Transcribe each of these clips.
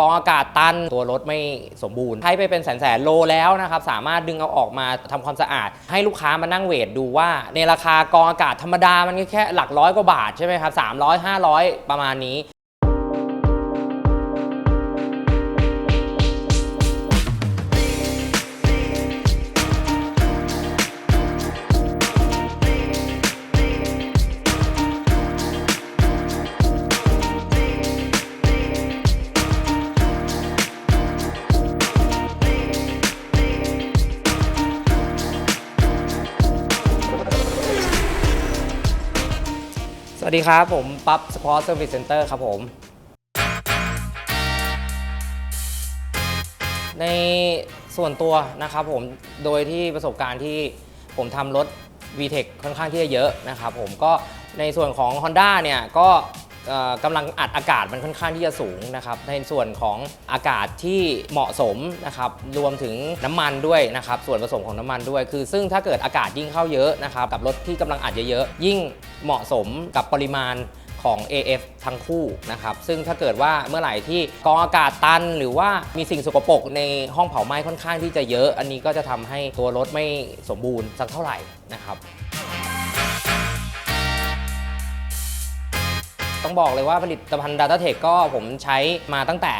กองอากาศตันตัวรถไม่สมบูรณ์ใช้ไปเป็นแสนแสนๆโลแล้วนะครับ สามารถดึงเอาออกมาทำความสะอาด ให้ลูกค้ามานั่งเวทดูว่า ในราคากองอากาศธรรมดามันก็แค่หลักร้อยกว่าบาทใช่ไหมครับสามร้อยห้าร้อยประมาณนี้ วัสดีครับ ผมปั๊บสปอร์ตเซอร์วิสเซ็นเตอร์ครับผม ในส่วนตัวนะครับผมโดยที่ประสบการณ์ที่ผมทำรถ VTEC ค่อนข้างที่จะเยอะนะครับผมก็ในส่วนของ Honda เนี่ยก็กำลังอัดอากาศมันค่อนข้างที่จะสูงนะครับในส่วนของอากาศที่เหมาะสมนะครับรวมถึงน้ำมันด้วยนะครับส่วนผสมของน้ำมันด้วย คือซึ่งถ้าเกิดอากาศยิ่งเข้าเยอะนะครับกับรถที่กำลังอัดเยอะๆยิ่งเหมาะสมกับปริมาณของ AF ทั้งคู่นะครับ ซึ่งถ้าเกิดว่าเมื่อไหร่ที่กองอากาศตัน หรือว่ามีสิ่งสกปรกในห้องเผาไหม้ค่อนข้างที่จะเยอะ อันนี้ก็จะทำให้ตัวรถไม่สมบูรณ์สักเท่าไหร่นะครับต้องบอกเลยว่าผลิตภัณฑ์ DataTech ก็ผมใช้มาตั้งแต่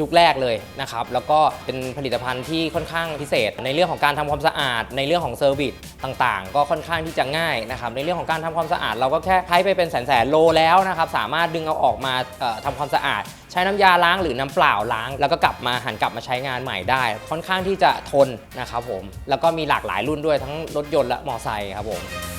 ยุคแรกเลยนะครับแล้วก็เป็นผลิตภัณฑ์ที่ค่อนข้างพิเศษ ในเรื่องของการทำความสะอาด ในเรื่องของเซอร์วิสต่างๆ ก็ค่อนข้างที่จะง่ายนะครับในเรื่องของการทำความสะอาด เราก็แค่ใช้ไปเป็นแสนๆโลแล้วนะครับสามารถดึงเอาออกมาเอ่อทำความสะอาด ใช้น้ำยาล้างหรือน้ำเปล่าล้าง แล้วก็กลับมาหันกลับมาใช้งานใหม่ได้ ค่อนข้างที่จะทนนะครับผมแล้วก็มีหลากหลายรุ่นด้วยทั้งรถยนต์และมอเตอร์ไซค์ครับผม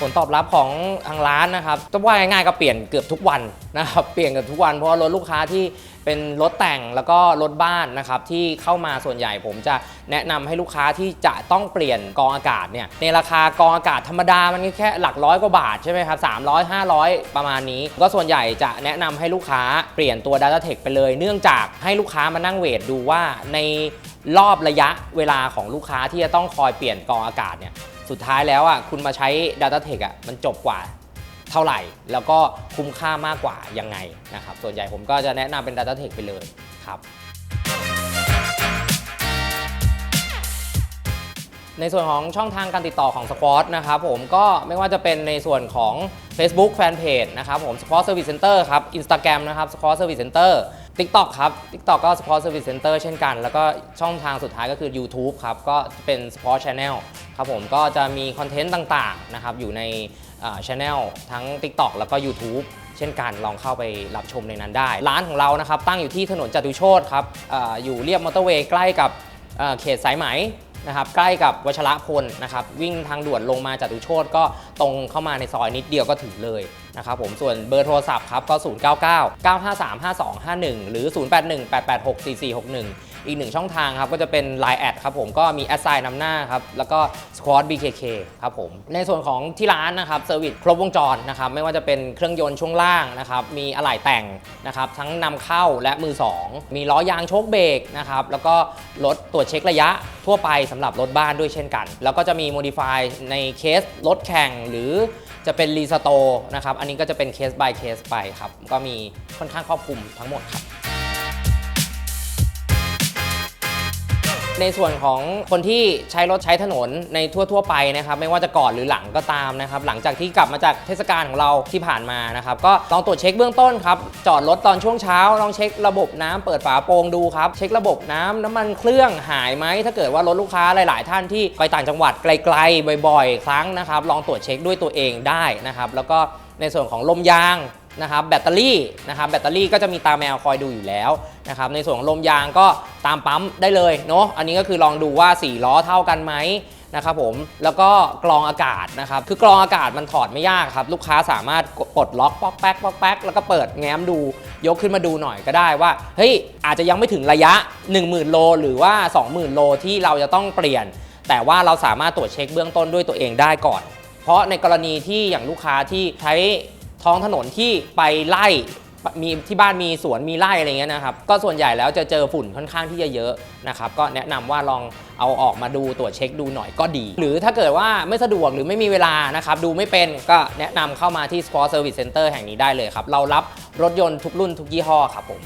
ผลตอบรับของทางร้านนะครับจะว่าง่ายๆก็เปลี่ยนเกือบทุกวันนะครับเปลี่ยนเกือบทุกวันเพราะว่ารถลูกค้าที่เป็นรถแต่งแล้วก็รถบ้านนะครับที่เข้ามาส่วนใหญ่ผมจะแนะนำให้ลูกค้าที่จะต้องเปลี่ยนกองอากาศเนี่ยในราคากองอากาศธรรมดามันแค่หลักร้อยกว่าบาทใช่ไหมครับ300 500ประมาณนี้ ก็ส่วนใหญ่จะแนะนำให้ลูกค้าเปลี่ยนตัว DataTech ไปเลย เนื่องจากให้ลูกค้ามานั่งเวทดูว่าในรอบระยะเวลาของลูกค้าที่จะต้องคอยเปลี่ยนกองอากาศเนี่ย สุดท้ายแล้วอะคุณมาใช้ DataTech อะมันจบกว่าเท่าไหร่ แล้วก็คุ้มค่ามากกว่ายังไงนะครับส่วนใหญ่ผมก็จะแนะนำเป็น DataTech ไปเลยครับ ในส่วนของช่องทางการติดต่อของ Squad นะครับผมก็ไม่ว่าจะเป็นในส่วนของ Facebook Fanpage นะครับผม Squad Service Center ครับ Instagram นะครับ Squad Service Center TikTok ครับ TikTok ก็ Squad Service Center เช่นกัน แล้วก็ช่องทางสุดท้ายก็คือ YouTube ครับ ก็เป็น Squad Channel ครับผมก็จะมีคอนเทนต์ต่างๆนะครับอยู่ในช anel ทั้ง TikTok แล้วก็ YouTube เช่นกันลองเข้าไปรับชมในนั้นได้ ร้านของเรานะครับตั้งอยู่ที่ถนนจตุโชตครับออยู่เรียบมอเตอร์เวย์ใกล้กับเขตสายไหม นะครับใกล้กับวชระพลนะครับวิ่งทางด่วนลงมาจากตุโชตก็ตรงเข้ามาในซอยนิดเดียวก็ถึงเลยนะครับผมส่วนเบอร์โทรศัพท์ครับก็ 099 953 5251 หรือ 081 886 4461 อีกหนึ่งช่องทางครับก็จะเป็น Line แอดครับผมก็มีแอดไซน์นำหน้าครับแล้วก็ Squad BKK ครับผมในส่วนของที่ร้านนะครับเซอร์วิสครบวงจรนะครับไม่ว่าจะเป็นเครื่องยนต์ช่วงล่างนะครับมีอะไหล่แต่งนะครับทั้งนำเข้าและมือ 2 มีล้อยางโชคเบรกนะครับแล้วก็รถตรวจเช็คระยะทั่วไปสำหรับรถบ้านด้วยเช่นกัน แล้วก็จะมี modify ในเคสรถแข่งหรือจะเป็นรีสโตนะครับอันนี้ก็จะเป็นเคส by เคสไปครับก็มีค่อนข้างครอบคลุมทั้งหมดครับ ในส่วนของคนที่ใช้รถใช้ถนนในทั่ว ๆ ไปนะครับ ไม่ว่าจะก่อนหรือหลังก็ตามนะครับ หลังจากที่กลับมาจากเทศกาลของเราที่ผ่านมานะครับ ก็ลองตรวจเช็คเบื้องต้นครับ จอดรถตอนช่วงเช้า ลองเช็คระบบน้ำเปิดฝาโปรงดูครับ เช็คระบบน้ำน้ำมันเครื่องหายไหม ถ้าเกิดว่ารถลูกค้าหลาย ๆ ท่านที่ไปต่างจังหวัดไกล ๆ บ่อย ๆ ครั้งนะครับ ลองตรวจเช็คด้วยตัวเองได้นะครับ แล้วก็ในส่วนของลมยาง นะครับแบตเตอรี่นะครับแบตเตอรี่ก็จะมีตาแมวคอยดูอยู่แล้วนะครับในส่วนของลมยางก็ตามปั๊มได้เลยเนาะอันนี้ก็คือลองดูว่า 4 ล้อเท่ากันไหมนะครับผมแล้วก็กรองอากาศนะครับคือกรองอากาศมันถอดไม่ยากครับ ลูกค้าสามารถปลดล็อกป๊อกแป๊กป๊อกแป๊กแล้วก็เปิดแง้มดู ยกขึ้นมาดูหน่อยก็ได้ว่าเฮ้ยอาจจะยังไม่ถึงระยะ 10,000 โล หรือว่า 20,000 โลที่เราจะต้องเปลี่ยน แต่ว่าเราสามารถตรวจเช็คเบื้องต้นด้วยตัวเองได้ก่อน เพราะในกรณีที่อย่างลูกค้าที่ใช้ ท้องถนนที่ไปไล่มีที่บ้านมีสวนมีไร่อะไรเงี้ยนะครับ ก็ส่วนใหญ่แล้วจะเจอฝุ่นค่อนข้างที่จะเยอะนะครับ ก็แนะนำว่าลองเอาออกมาดูตรวจเช็คดูหน่อยก็ดี หรือถ้าเกิดว่าไม่สะดวกหรือไม่มีเวลานะครับ ดูไม่เป็นก็แนะนำเข้ามาที่ Squad Service Center แห่งนี้ได้เลยครับ เรารับรถยนต์ทุกรุ่นทุกยี่ห้อครับผม